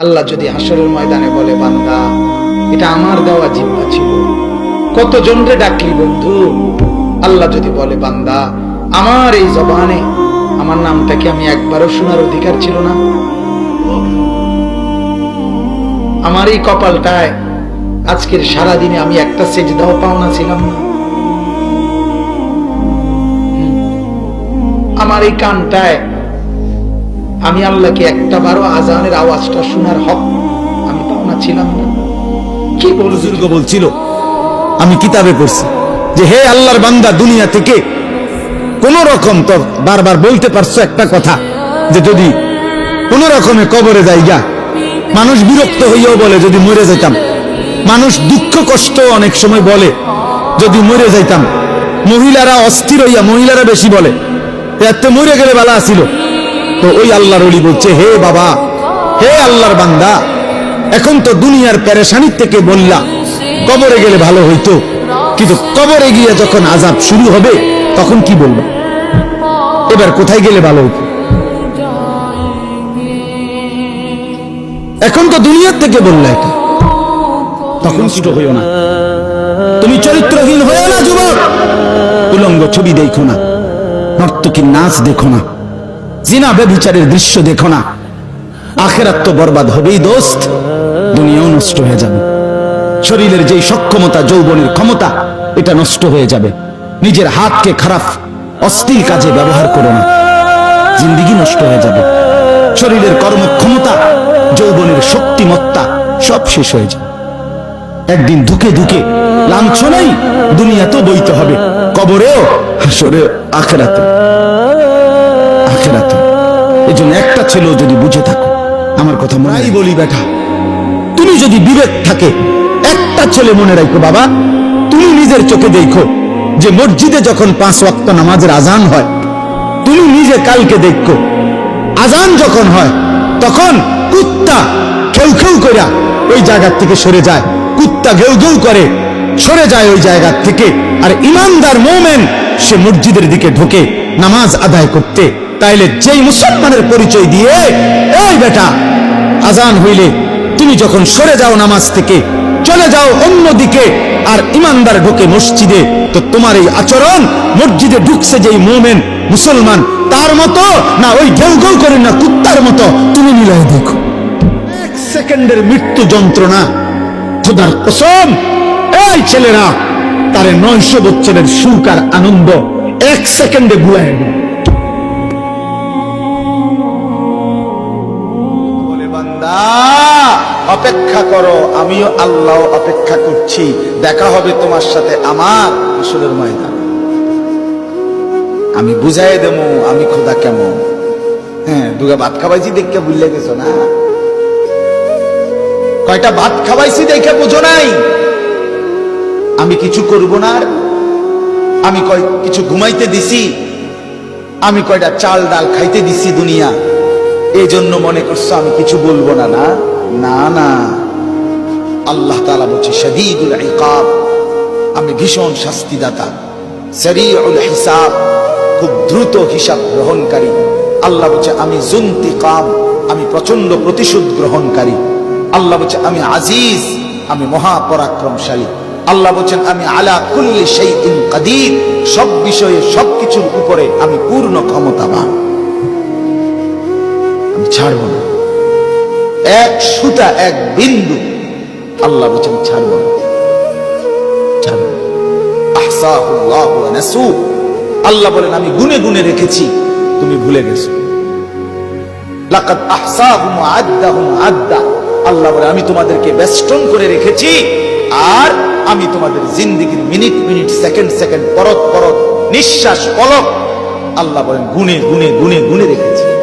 আল্লাহ যদি হাসরের ময়দানে বলে, বান্দা, এটা আমার দেওয়া জিম্মা ছিল। কত জনরে ডাকলি বন্ধু? আল্লাহ যদি বলে, বান্দা, আমার এই জবানে আমার নামটা কি আমি একবারও শোনার অধিকার ছিল না? আমার এই কপালটায় আজকের সারাদিনে আমি একটা সেজদাও পাওনা ছিলাম না। আমার এই কানটায় আমি আল্লাহকে একটা বারো আজানের আওয়াজটা শোনার হক আমি পাওনা ছিলাম না। কি বুজুর্গ বলছিল, আমি কিতাবে পড়ছি যে হে আল্লাহর বান্দা, দুনিয়া থেকে কোন রকম তো বারবার বলতে পারছ একটা কথা, যে যদি কোন রকমে কবরে যাই গা মানুষ বিরক্ত হইয়াও বলে যদি মরে যাইতাম। মানুষ দুঃখ কষ্ট অনেক সময় বলে যদি মরে যাইতাম। মহিলারা অস্থির হইয়া মহিলারা বেশি বলে এত মরে গেলে বেলা আসিল তো ওই আল্লাহর অলি বলছে, হে বাবা, হে আল্লাহর বান্দা, এখন তো দুনিয়ার প্যারেশানির থেকে বললা, কবরে গেলে ভালো হইতো। কিন্তু কবরে গিয়ে যখন আজাব শুরু হবে, তখন কি বলব? এবার কোথায় গেলে ভালো হইতো? এখন তো দুনিয়ার থেকে বললা এটা। তখন ছোট হইও না। তুমি চরিত্রহীন হয়েও না, যুবক। উলঙ্গ ছবি দেখো না, নর্তকীর নাচ দেখো না। জিনা ব্যভিচারের দৃশ্য দেখো না। আখেরাত তো বরবাদ হবেই দোস্ত। দুনিয়াও নষ্ট হয়ে যাবে। শরীরের যেই সক্ষমতা, যৌবনের ক্ষমতা, এটা নষ্ট হয়ে যাবে। নিজের হাতকে খারাপ, অস্থির কাজে ব্যবহার করো না। জিন্দিগি নষ্ট হয়ে যাবে। শরীরের কর্মক্ষমতা, যৌবনের শক্তিমত্তা সব শেষ হয়ে যাবে। একদিন ধুকে ধুকে লাঞ্ছনাই দুনিয়া তো বইতে হবে, কবরেও হাসরে আখেরাতে একটা ছেলেও যদি বুঝে থাকো আমার কথা মনে বলি বেটা। তুমি যদি বিবেক থাকে একটা ছেলে মনে রাখো বাবা তুমি নিজের চোখে দেখো যে মসজিদে যখন পাঁচ ওয়াক্ত নামাজের আজান হয় তুমি নিজে কালকে দেখো আজান যখন হয় তখন কুত্তা খেউ খেউ কইরা ওই জায়গার থেকে সরে যায় কুত্তা ঘেউ ঘেউ করে সরে যায় ওই জায়গার থেকে। আর ইমানদার মোমেন সে মসজিদের দিকে ঢোকে নামাজ আদায় করতে। তাইলে যেই মুসলমানের পরিচয় দিয়ে, এই বেটা, আজান হইলে তুমি যখন সরে যাও নামাজ থেকে, চলে যাও অন্য দিকে আর ইমানদার ঢোকে মসজিদে, তো তোমার এই আচরণ মসজিদে ঢুকছে যেই মোমেন মুসলমান, তার মতো, না ওই ঘেউ ঘেউ করে না কুত্তার মতো, তুমি মিলাই দেখো। এক সেকেন্ডের মৃত্যু যন্ত্রণা, খোদার কসম, এই ছেলেরা, তারে নয়শো বছরের সুখ আর আনন্দ এক সেকেন্ডে গুয়ায় অপেক্ষা করো, আমিও আল্লাহ অপেক্ষা করছি। দেখা হবে তোমার সাথে আমার আসলের ময়দান। আমি বুঝাই দেবো, আমি খোদা কেমন? হ্যাঁ দুগা ভাত খাওয়াইছি দেখে বুঝলে গেছো না? কয়টা ভাত খাওয়াইছি দেখে বুঝো নাই? আমি কিছু করব না আমি কয় কিছু ঘুমাইতে দিছি? আমি কয়টা চাল ডাল খাইতে দিছি দুনিয়া? এই জন্য মনে করছ আমি কিছু বলব না না? না না। আল্লাহ তালা বলছে শদীদুল ইকাব। আমি ভীষণ শাস্তিদাতা। সরিউল হিসাব, খুব দ্রুত হিসাব গ্রহণকারী। আল্লাহ বলছে, আমি জুন্তি কাম আমি প্রচণ্ড প্রতিশোধ গ্রহণকারী। আল্লাহ বলছে, আমি আজিজ, আমি মহাপরাক্রমশালী। আল্লাহ বলছেন, আমি আলা কুল্লি সেই ইন কাদির, সব বিষয়ে সবকিছুর উপরে আমি পূর্ণ ক্ষমতাবান। আমি ছাড়বো এক সুতা, এক বিন্দু। আল্লাহ বলছেন ছাড়বো। আল্লাহ বলেন, আমি গুনে গুনে রেখেছি। তুমি ভুলে গেছো। আল্লাহ বলে আমি তোমাদেরকে বেষ্টন করে রেখেছি। আর আমি তোমাদের জিন্দিগির মিনিট মিনিট, সেকেন্ড সেকেন্ড, পরত পরত, নিঃশ্বাস, পলক, আল্লাহ বলেন, গুনে গুনে গুনে গুনে রেখেছি।